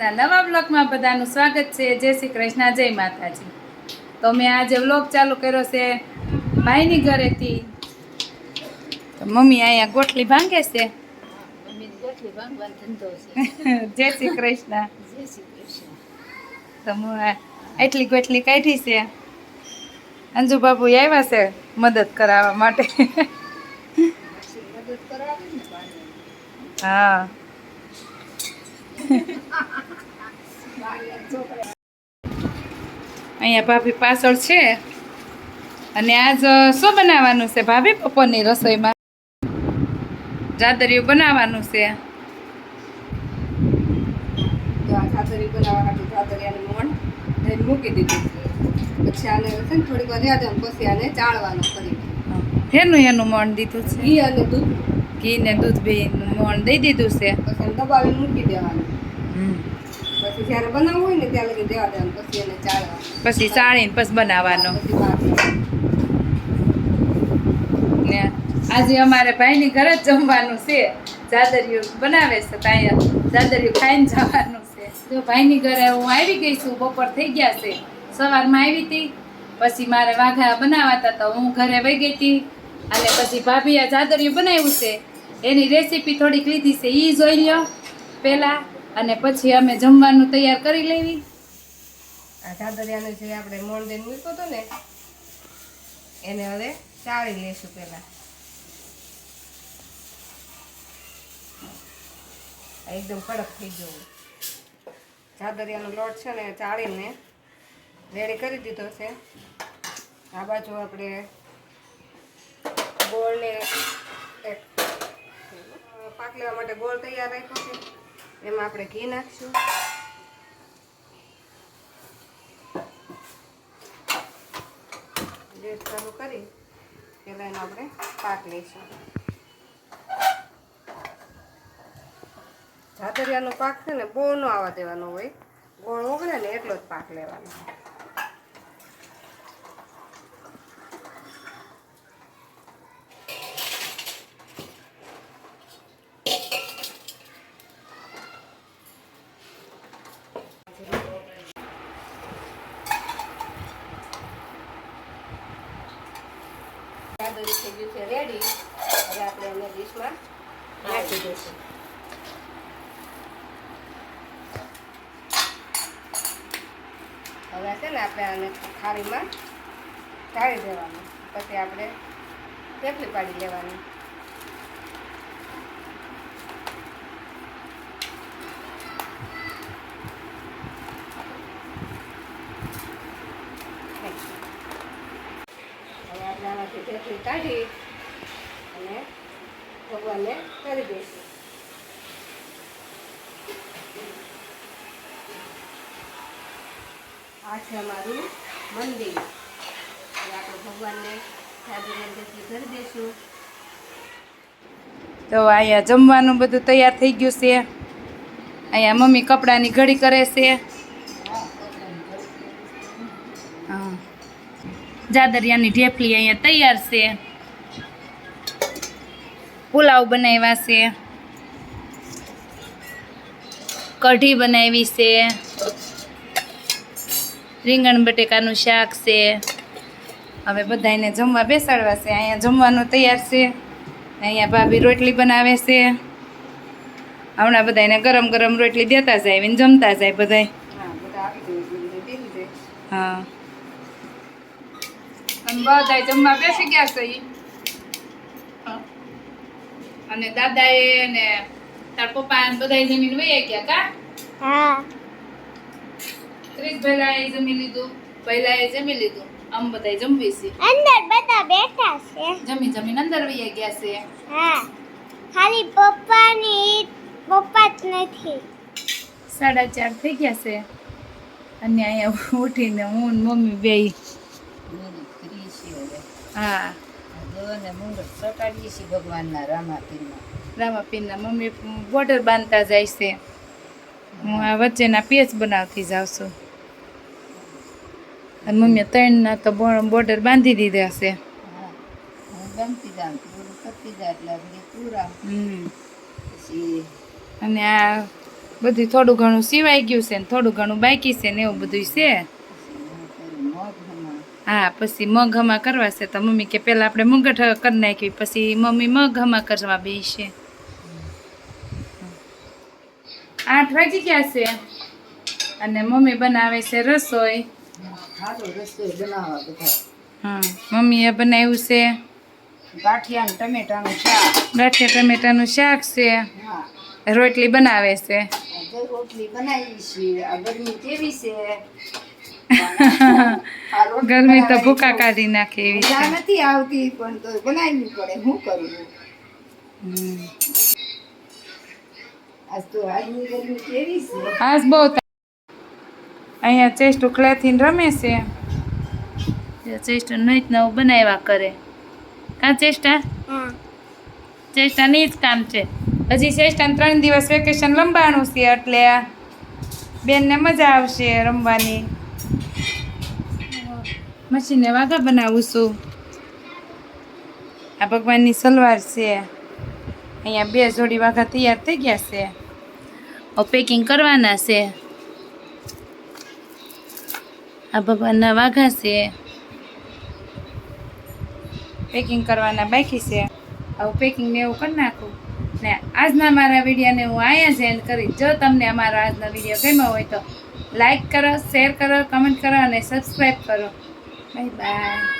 નવા બ્લોગમાં બધાનું સ્વાગત છે. જય શ્રી કૃષ્ણ જય માતાજી. તો મેં આજે બ્લોગ ચાલુ કર્યો છે ભાઈની ઘરેથી. તો મમ્મી અહીંયા ગોટલી ભાંગે છે. જય શ્રી કૃષ્ણ. તો એટલી ગોટલી કાઢી છે. અંજુ બાબુ આવ્યા છે મદદ કરાવવા માટે. હા. અહીંયા ભાભી પાછળ છે. અને આજ શું બનાવવાનું છે ભાભી બપોરની રસોઈમાં? જાદરિયું બનાવવાનું છે. તો આ ખાતરી બનાવવા માટે જાદરિયાનું મોણ મૂકી દીધું પછી આને છે ને થોડીક વાર પછી આને ચાળવાનું કરી એનું એનું મોણ દીધું છે. ઘી અને દૂધ. ઘી ને દૂધ બે મોણ દઈ દીધું છે. પછી એને દબાવીને મૂકી દેવાનું. પછી જ્યારે બનાવવું હોય ને ત્યાં લગી દેવા દેવાનું પછી એને ચાળવાનું. પછી ચાળીને પછી બનાવવાનો. ને આજે અમારે ભાઈની ઘરે જ જમવાનું છે. જાદરિયું બનાવે છે ત્યાં જાદરિયું ખાઈને જવાનું છે. જો ભાઈની ઘરે હું આવી ગઈ છું બપોર થઈ ગયા છે. સવારમાં આવી હતી. પછી મારે વાઘા બનાવાતા તો હું ઘરે વહી ગઈ હતી. અને પછી ભાભીએ જાદરિયું બનાવ્યું છે. એની રેસીપી થોડીક લીધી છે. એ જોઈ લ્યો. પહેલાં અને પછી અમે જમવાનું તૈયાર કરી લેવી. આ ચાદરિયાને જે આપણે મોંડેન મૂક્યો હતો ને, એને હવે ચાળી લેશું પહેલાં. એકદમ કડક થઈ ગયો. ચાદરિયાનો લોટ છે ને, ચાળીને રેડી કરી દીધો છે. આ બાજુ આપણે ગોળને પાક લેવા માટે ગોળ તૈયાર રાખ્યો છે. એમાં આપણે ઘી નાખશું. ગેસ ચાલુ કરી, પહેલાં એનો આપણે પાક લઈશું. જાતરિયાનો પાક છે ને, બહુ ન આવવા દેવાનો હોય. ગોળ ઓગળે ને એટલો જ પાક લેવાનો જાદુરી થઈ ગયું છે રેડી હવે આપણે એને ડીશમાં નાખી હવે છે ને આપણે આને થાળીમાં ઢાળી દેવાનું. પછી આપણે થેપલી પાડી લેવાની. હવે આપણે આમાંથી થેપલી કાઢી અને ભગવાનને કરી દઈશું આ છે તો અહીંયા જમવાનું બધું તૈયાર થઈ ગયું છે. અહીંયા મમ્મી કપડાની ઘડી કરે છે. જાદરિયાની ઢેફલી અહીંયા તૈયાર છે. પુલાવ બનાવ્યા છે. કઢી બનાવી છે. રીંગણ બટેકાનું શાક છે. હવે બધાને જમવા બેસાડવા છે. અહીંયા જમવાનું તૈયાર છે. અહીંયા ભાભી રોટલી બનાવે છે. હમણાં બધાને ગરમ ગરમ રોટલી દેતા જાય આવીને જમતા જાય હા બધા બધું હા. બધાય જમવા બેસી ગયા છે. અને દાદાએ ને તાર પપ્પા ને બધાય જમીન વહી ગયા કા હા. ત્રીસ પહેલા એ જમી લીધું પહેલા એ જમી લીધું આમ બધાય જમવી છે. અંદર બધા બેઠા છે. જમી જમીન અંદર વહી ગયા છે. હા. ખાલી પપ્પાની પપ્પા જ નથી. સાડા ચાર થઈ ગયા છે. અને અહીંયા ઉઠીને હું મમ્મી બે હા. ભગવાનના રામાપીરમાં. રામાપીરના મમ્મી બોર્ડર બાંધતા જાય છે. હું આ વચ્ચેના પેચ બનાવતી જાઉં છું. અને મમ્મીએ ત્રણના તો બોર્ડર બાંધી દીધા છે. ગમતી જાઉં કરતી જાય એટલે પૂરા. પછી અને આ બધું થોડું ઘણું સિવાય ગયું છે ને થોડું ઘણું બાકી છે ને એવું બધું છે. હા પછી મગ હમા કરવા છે તો મમ્મી કે પહેલાં આપણે મુગટ કરી નાખી પછી મમ્મી મગ હમા કરવા બેસે. આઠ વાગી ગયા છે અને મમ્મી બનાવે છે રસોઈ. હા મમ્મીએ બનાવ્યું છે. ગાંઠિયા ટમેટાનું શાક. ગાંઠિયા ટમેટાનું શાક છે. રોટલી બનાવે છે. રોટલી બનાવી છે આ ગરમી કેવી છે? ગરમી તો ભૂકા કાઢી નાખે એવી મજા નથી આવતી પણ તો બનાવવી પડે. હું કરું? આજ તો આજની ગરમી કેવી છે? આજ બહુ અહીંયા ચેસ્ટ ઉખલાથી રમે છે. ચેસ્ટ નહીં નવું બનાવ્યા કરે. કાં ચેસ્ટા હા. ચેસ્ટાની જ કામ છે. હજી ચેસ્ટાને ત્રણ દિવસ વેકેશન લંબાણું છે એટલે બેનને મજા આવશે રમવાની. મશીને વાઘા બનાવું છું. આ ભગવાનની સલવાર છે. અહીંયા બે જોડી વાઘા તૈયાર થઈ ગયા છે. પેકિંગ કરવાના છે. આ ભગવાનના વાઘા છે. પેકિંગ કરવાના બાકી છે. આવું પેકિંગ ને એવું કરી નાખું. ને આજના મારા વિડીયોને હું અહીંયા જ એન્ડ કરીશ. જો તમને અમારો આજનો વીડિયો ગમ્યો હોય તો લાઈક કરો શેર કરો કમેન્ટ કરો અને સબસ્ક્રાઈબ કરો. 拜拜。